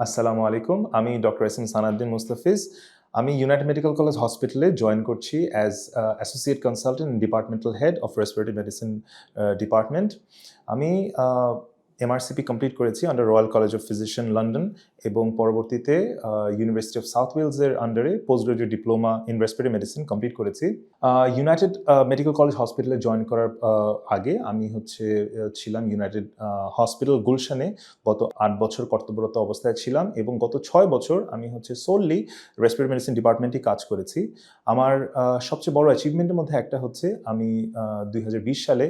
আসসালামু আলাইকুম। আমি doctor S M Sanaddin Mustafiz. আমি ইউনাইটেড মেডিকেল কলেজ হসপিটালে জয়েন করছি as associate consultant departmental head of respiratory medicine department আমি এমআরসিপি কমপ্লিট করেছি under Royal College of Physician London এবং পরবর্তীতে ইউনিভার্সিটি অফ সাউথ ওয়েলসের আন্ডারে post graduate diploma in respiratory medicine complete করেছি। United medical college হসপিটালে join করার আগে আমি হচ্ছে ছিলাম ইউনাইটেড হসপিটাল গুলশানে। গত আট বছর কর্তব্যরত অবস্থায় ছিলাম এবং গত ছয় বছর আমি হচ্ছে সোললি রেসপিরেটরি মেডিসিন ডিপার্টমেন্টে কাজ করেছি। আমার সবচেয়ে বড় অ্যাচিভমেন্টের মধ্যে একটা হচ্ছে আমি দুই হাজার বিশ সালে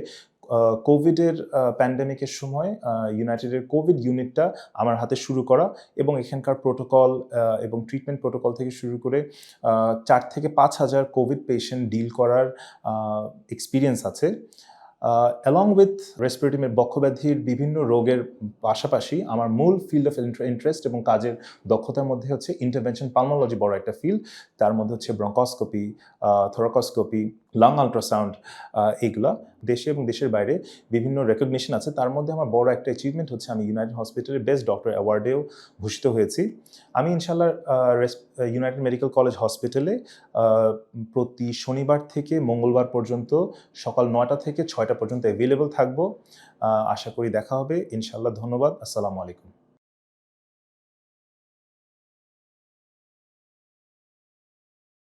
কোভিডের প্যান্ডেমিকের সময় ইউনাইটেডের কোভিড ইউনিটটা আমার হাতে শুরু করা এবং এখানকার প্রোটোকল এবং ট্রিটমেন্ট প্রোটোকল থেকে শুরু করে চার থেকে পাঁচ হাজার কোভিড পেশেন্ট ডিল করার এক্সপিরিয়েন্স আছে। অ্যালং উইথ রেসপিরেটরি বক্ষব্যাধির বিভিন্ন রোগের পাশাপাশি আমার মূল ফিল্ড অফ ইন্টারেস্ট এবং কাজের দক্ষতার মধ্যে হচ্ছে ইন্টারভেনশন পালমোলজি বড় একটা ফিল্ড তার মধ্যে হচ্ছে ব্রঙ্কস্কোপি থোরাকস্কোপি লাং আল্ট্রাসাউন্ড এগুলা দেশে এবং দেশের বাইরে বিভিন্ন রেকগনিশন আছে। তার মধ্যে আমার বড় একটা অ্যাচিভমেন্ট হচ্ছে আমি ইউনাইটেড হসপিটালের বেস্ট ডক্টর অ্যাওয়ার্ডেও ভূষিত হয়েছি। আমি ইনশাল্লাহ ইউনাইটেড মেডিকেল কলেজ হসপিটালে প্রতি শনিবার থেকে মঙ্গলবার পর্যন্ত সকাল নয়টা থেকে ছয়টা পর্যন্ত অ্যাভেলেবল থাকব। আশা করি দেখা হবে। ইনশাল্লাহ ধন্যবাদ। আসসালামু আলাইকুম।